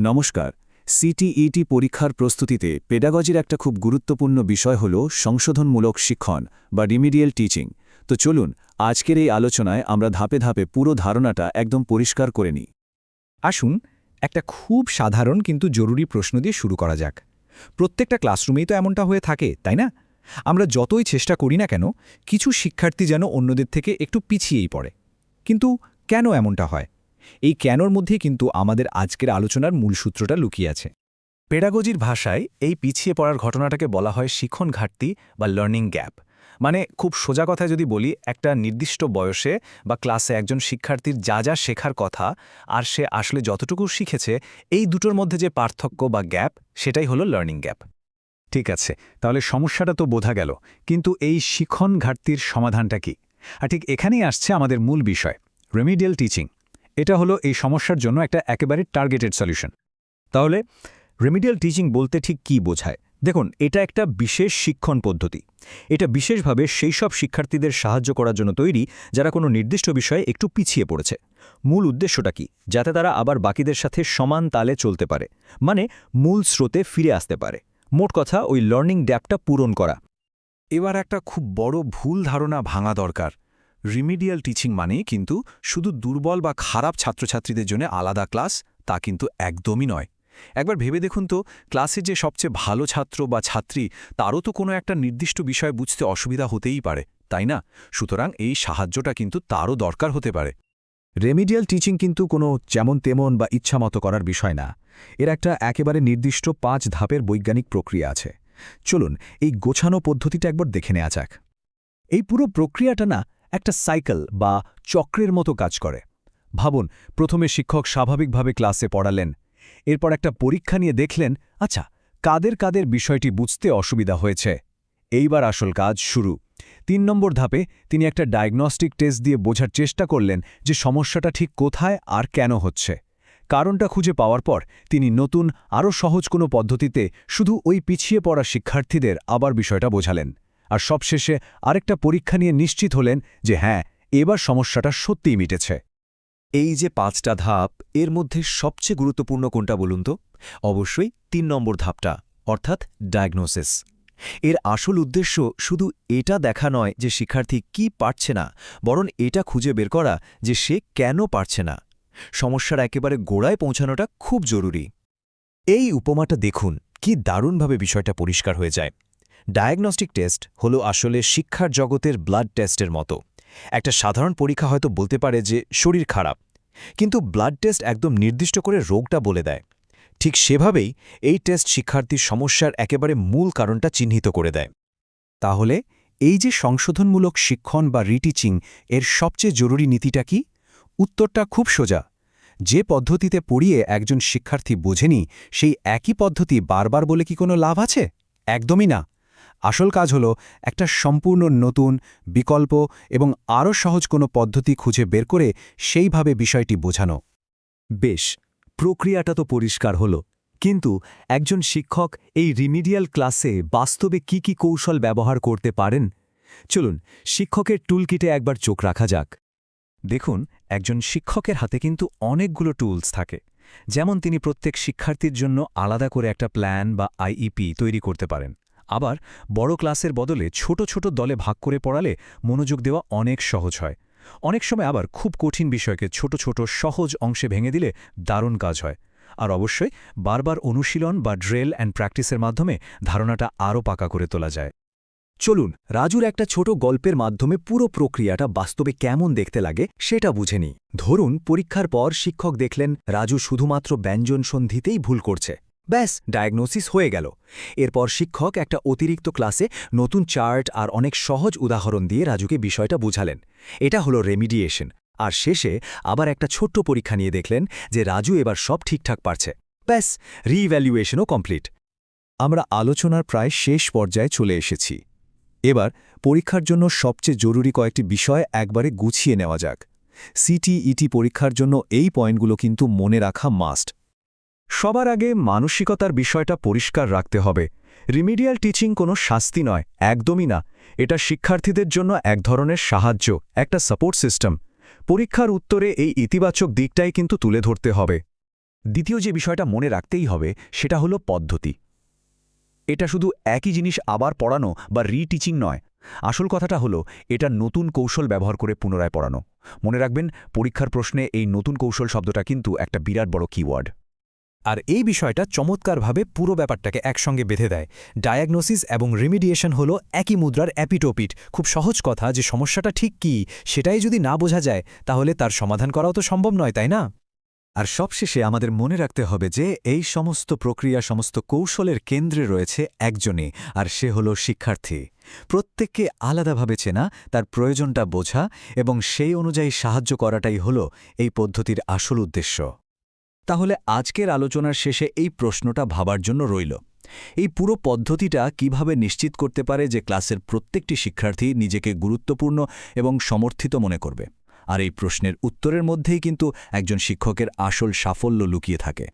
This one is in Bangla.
নমস্কার। সিটিইটি পরীক্ষার প্রস্তুতিতে পেডাগজির একটা খুব গুরুত্বপূর্ণ বিষয় হল সংশোধনমূলক শিক্ষণ বা রিমিডিয়াল টিচিং তো চলুন, আজকের এই আলোচনায় আমরা ধাপে ধাপে পুরো ধারণাটা একদম পরিষ্কার করে নিই। আসুন, একটা খুব সাধারণ কিন্তু জরুরি প্রশ্ন দিয়ে শুরু করা যাক। প্রত্যেকটা ক্লাসরুমেই তো এমনটা হয়ে থাকে, তাই না? আমরা যতই চেষ্টা করি না কেন, কিছু শিক্ষার্থী যেন অন্যদের থেকে একটু পিছিয়েই পড়ে। কিন্তু কেন এমনটা হয়? এই কেনর মধ্যে কিন্তু আমাদের আজকের আলোচনার মূল সূত্রটা লুকিয়ে আছে। পেডাগোজির ভাষায় এই পিছিয়ে পড়ার ঘটনাটাকে বলা হয় শিখন ঘাটতি বা লার্নিং গ্যাপ মানে খুব সোজা কথায় যদি বলি, একটা নির্দিষ্ট বয়সে বা ক্লাসে একজন শিক্ষার্থীর যা যা শেখার কথা আর সে আসলে যতটুকু শিখেছে, এই দুটোর মধ্যে যে পার্থক্য বা গ্যাপ সেটাই হলো লার্নিং গ্যাপ ঠিক আছে, তাহলে সমস্যাটা তো বোঝা গেল, কিন্তু এই শিখন ঘাটতির সমাধানটা কি? আর ঠিক এখানেই আসছে আমাদের মূল বিষয় রেমিডিয়াল টিচিং এটা হলো এই সমস্যার জন্য একটা একেবারে টার্গেটেড সলিউশন তাহলে রেমিডিয়াল টিচিং বলতে ঠিক কি বোঝায়? দেখুন, এটা একটা বিশেষ শিক্ষণ পদ্ধতি। এটা বিশেষভাবে সেই সব শিক্ষার্থীদের সাহায্য করার জন্য তৈরি, যারা কোনো নির্দিষ্ট বিষয়ে একটু পিছিয়ে পড়েছে। মূল উদ্দেশ্যটা কি? যাতে তারা আবার বাকিদের সাথে সমান তালে চলতে পারে। মানে মূল স্রোতে ফিরে আসতে পারে। মোট কথা, ওই লার্নিং ড্যাপটা পূরণ করা। এবার একটা খুব বড় ভুল ধারণা ভাঙা দরকার। রিমিডিয়াল টিচিং মানে কিন্তু শুধু দুর্বল বা খারাপ ছাত্রছাত্রীদের জন্য আলাদা ক্লাস, তা কিন্তু একদমই নয়। একবার ভেবে দেখুন তো, ক্লাসের যে সবচেয়ে ভালো ছাত্র বা ছাত্রী, তারও তো কোনো একটা নির্দিষ্ট বিষয় বুঝতে অসুবিধা হতেই পারে, তাই না? সুতরাং এই সাহায্যটা কিন্তু তারও দরকার হতে পারে। রেমিডিয়াল টিচিং কিন্তু কোনো যেমন তেমন বা ইচ্ছামতো করার বিষয় না। এর একটা একেবারে নির্দিষ্ট পাঁচ ধাপের বৈজ্ঞানিক প্রক্রিয়া আছে। চলুন, এই গোছানো পদ্ধতিটা একবার দেখে নেওয়া যাক। এই পুরো প্রক্রিয়াটা না একটা সাইকেল বা চক্রের মতো কাজ করে। ভাবুন, প্রথমে শিক্ষক স্বাভাবিকভাবে ক্লাসে পড়ালেন, এরপর একটা পরীক্ষা নিয়ে দেখলেন আচ্ছা কাদের কাদের বিষয়টি বুঝতে অসুবিধা হয়েছে। এইবার আসল কাজ শুরু। তিন নম্বর ধাপে তিনি একটা ডায়াগনস্টিক টেস্ট দিয়ে বোঝার চেষ্টা করলেন যে সমস্যাটা ঠিক কোথায় আর কেন হচ্ছে। কারণটা খুঁজে পাওয়ার পর তিনি নতুন, আরও সহজ কোনো পদ্ধতিতে শুধু ওই পিছিয়ে পড়া শিক্ষার্থীদের আবার বিষয়টা বোঝালেন। আর সবশেষে আরেকটা পরীক্ষা নিয়ে নিশ্চিত হলেন যে হ্যাঁ এবার সমস্যাটা সত্যিই মিটেছে। এই যে পাঁচটা ধাপ, এর মধ্যে সবচেয়ে গুরুত্বপূর্ণ কোনটা বলুন তো? অবশ্যই তিন নম্বর ধাপটা, অর্থাৎ ডায়াগনোসিস। এর আসল উদ্দেশ্য শুধু এটা দেখা নয় যে শিক্ষার্থী কি পারছে না, বরং এটা খুঁজে বের করা যে সে কেন পারছে না। সমস্যার একেবারে গোড়ায় পৌঁছানোটা খুব জরুরি। এই উপমাটা দেখুন, কি দারুণভাবে বিষয়টা পরিষ্কার হয়ে যায়। ডায়াগনস্টিক টেস্ট হলো আসলে শিক্ষার জগতের ব্লাড টেস্টের মতো। একটা সাধারণ পরীক্ষা হয়তো বলতে পারে যে শরীর খারাপ, কিন্তু ব্লাড টেস্ট একদম নির্দিষ্ট করে রোগটা বলে দেয়। ঠিক সেভাবেই এই টেস্ট শিক্ষার্থীর সমস্যার একেবারে মূল কারণটা চিহ্নিত করে দেয়। তাহলে এই যে সংশোধনমূলক শিক্ষণ বা রিটিচিং এর সবচেয়ে জরুরি নীতিটা কি? উত্তরটা খুব সোজা। যে পদ্ধতিতে পড়িয়ে একজন শিক্ষার্থী বোঝেনি, সেই একই পদ্ধতি বারবার বলে কি কোনো লাভ আছে? একদমই না। আসল কাজ হল একটা সম্পূর্ণ নতুন, বিকল্প এবং আরও সহজ কোনো পদ্ধতি খুঁজে বের করে সেইভাবে বিষয়টি বোঝানো। বেশ, প্রক্রিয়াটা তো পরিষ্কার হল, কিন্তু একজন শিক্ষক এই রিমিডিয়াল ক্লাসে বাস্তবে কি কি কৌশল ব্যবহার করতে পারেন? চলুন, শিক্ষকের টুলকিটে একবার চোখ রাখা যাক। দেখুন, একজন শিক্ষকের হাতে কিন্তু অনেকগুলো টুলস থাকে, যেমন তিনি প্রত্যেক শিক্ষার্থীর জন্য আলাদা করে একটা প্ল্যান বা আইইপি তৈরি করতে পারেন। আবার বড় ক্লাসের বদলে ছোট ছোট দলে ভাগ করে পড়ালে মনোযোগ দেওয়া অনেক সহজ হয়। অনেক সময় আবার খুব কঠিন বিষয়কে ছোট ছোট সহজ অংশে ভেঙে দিলে দারুণ কাজ হয়। আর অবশ্যই বারবার অনুশীলন বা ড্রেল অ্যান্ড প্র্যাকটিসের মাধ্যমে ধারণাটা আরও পাকা করে তোলা যায়। চলুন, রাজুর একটা ছোট গল্পের মাধ্যমে পুরো প্রক্রিয়াটা বাস্তবে কেমন দেখতে লাগে সেটা বুঝে নি ধরুন, পরীক্ষার পর শিক্ষক দেখলেন রাজু শুধুমাত্র ব্যঞ্জন সন্ধিতেই ভুল করছে। ব্যাস ডায়াগনোসিস হয়ে গেল। এরপর শিক্ষক একটা অতিরিক্ত ক্লাসে নতুন চার্ট আর অনেক সহজ উদাহরণ দিয়ে রাজুকে বিষয়টা বুঝালেন। এটা হলো রেমিডিয়েশন আর শেষে আবার একটা ছোট্ট পরীক্ষা নিয়ে দেখলেন যে রাজু এবার সব ঠিকঠাক পারছে। ব্যাস রিইভ্যালুয়েশনও কমপ্লিট আমরা আলোচনার প্রায় শেষ পর্যায়ে চলে এসেছি। এবার পরীক্ষার জন্য সবচেয়ে জরুরি কয়েকটি বিষয় একবারে গুছিয়ে নেওয়া যাক। সিটিইটি পরীক্ষার জন্য এই পয়েন্টগুলো কিন্তু মনে রাখা মাস্ট সবার আগে মানসিকতার বিষয়টা পরিষ্কার রাখতে হবে। রিমিডিয়াল টিচিং কোনো শাস্তি নয়, একদমই না। এটা শিক্ষার্থীদের জন্য এক ধরনের সাহায্য, একটা সাপোর্ট সিস্টেম। পরীক্ষার উত্তরে এই ইতিবাচক দিকটাই কিন্তু তুলে ধরতে হবে। দ্বিতীয় যে বিষয়টা মনে রাখতেই হবে, সেটা হলো পদ্ধতি। এটা শুধু একই জিনিস আবার পড়ানো বা রিটিচিং নয়। আসল কথাটা হলো, এটা নতুন কৌশল ব্যবহার করে পুনরায় পড়ানো। মনে রাখবেন, পরীক্ষার প্রশ্নে এই নতুন কৌশল শব্দটা কিন্তু একটা বিরাট বড় কিওয়ার্ড আর এই বিষয়টা চমৎকারভাবে পুরো ব্যাপারটাকে একসঙ্গে বেঁধে দেয়। ডায়াগনোসিস এবং রিমিডিয়েশন হলো একই মুদ্রার অ্যাপিটোপিট। খুব সহজ কথা যে সমস্যাটা ঠিক কী, সেটাই যদি না বোঝা যায়, তাহলে তার সমাধান করাও তো সম্ভব নয়, তাই না? আর সবশেষে আমাদের মনে রাখতে হবে যে, এই সমস্ত প্রক্রিয়া, সমস্ত কৌশলের কেন্দ্রে রয়েছে একজনই, আর সে হল শিক্ষার্থী। প্রত্যেককে আলাদাভাবে চেনা, তার প্রয়োজনটা বোঝা এবং সেই অনুযায়ী সাহায্য করাটাই হল এই পদ্ধতির আসল উদ্দেশ্য। তাহলে আজকের আলোচনার শেষে এই প্রশ্নটা ভাবার জন্য রইল। এই পুরো পদ্ধতিটা কীভাবে নিশ্চিত করতে পারে যে ক্লাসের প্রত্যেকটি শিক্ষার্থী নিজেকে গুরুত্বপূর্ণ এবং সমর্থিত মনে করবে? আর এই প্রশ্নের উত্তরের মধ্যেই কিন্তু একজন শিক্ষকের আসল সাফল্য লুকিয়ে থাকে।